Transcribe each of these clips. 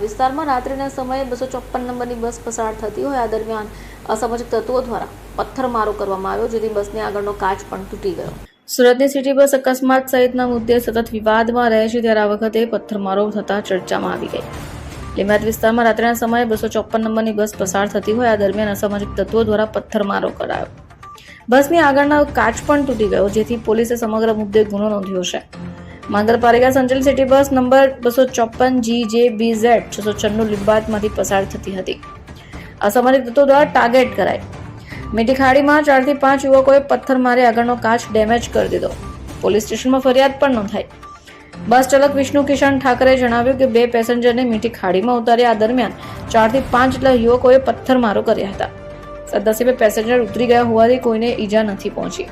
વિસ્તારમાં રાત્રિના સમયે બસો ચોપન નંબરની બસ પસાર થતી હોય, આ દરમિયાન અસામાજિક તત્વો દ્વારા પથ્થરમારો કરવામાં આવ્યો, જેથી બસની આગળનો કાચ પણ તૂટી ગયો. સુરતની સિટી બસ અકસ્માત સહિતના મુદ્દે સતત વિવાદમાં રહે છે, ત્યારે આ વખતે પથ્થરમારો થતા ચર્ચામાં આવી ગઈ. લીમાત વિસ્તારમાં રાત્રિના સમયે બસો ચોપન નંબરની બસ પસાર થતી હોય, આ દરમિયાન અસામાજિક તત્વો દ્વારા પથ્થરમારો કરાયો. બસની આગળનો કાચ પણ તૂટી ગયો, જેથી પોલીસે સમગ્ર મુદ્દે ગુનો નોંધ્યો છે. મહાનગરપાલિકા સંચાલિત સિટી બસ નંબર બસો ચોપન જી જે બી ઝેડ છસો છન્નું લિંબાયતમાંથી પસાર થતી હતી. અસામાજિક તત્વો દ્વારા ટાર્ગેટ કરાઈ. મીઠી ખાડીમાં ચારથી પાંચ યુવકોએ પથ્થર મારી આગળનો કાચ ડેમેજ કરી દીધો. પોલીસ સ્ટેશનમાં ફરિયાદ પણ નોંધાઈ. બસ ચાલક વિષ્ણુ કિશન ઠાકરે જણાવ્યું કે બે પેસેન્જરને મીઠી ખાડીમાં ઉતાર્યા આ દરમિયાન ચારથી પાંચ જેટલા યુવકોએ પથ્થરમારો કર્યા હતા. સદનસીબે પેસેન્જર ઉતરી ગયા હોવાથી કોઈને ઈજા નથી પહોંચી.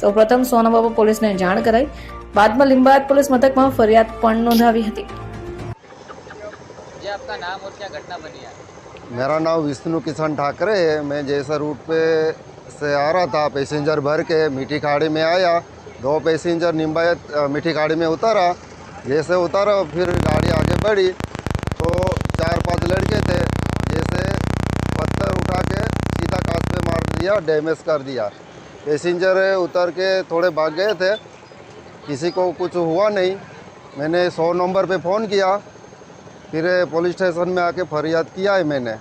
સૌપ્રથમ સોનાબાબા પોલીસને જાણ કરાઈ બાદમાં લિંબાયત પોલીસ મથકમાં ફરિયાદ પણ નોંધાવી હતી ये आपका नाम और क्या घटना बनी है मेरा नाम विष्णु किशन ठाकरे है मैं जैसा रूट पे से आ रहा था पैसेंजर भर के मीठी खाड़ी में आया दो पैसेंजर निम्बायत अ, मीठी खाड़ी में उतारा जैसे उतारा फिर गाड़ी आगे बढ़ी तो चार पांच लड़के थे जैसे पत्थर उठा के सीधा कांच पे मार दिया डैमेज कर दिया पैसेंजर उतर के थोड़े भाग गए थे किसी को कुछ हुआ नहीं मैंने सौ नंबर पे फ़ोन किया फिर पुलिस स्टेशन में आके फरियाद किया है मैंने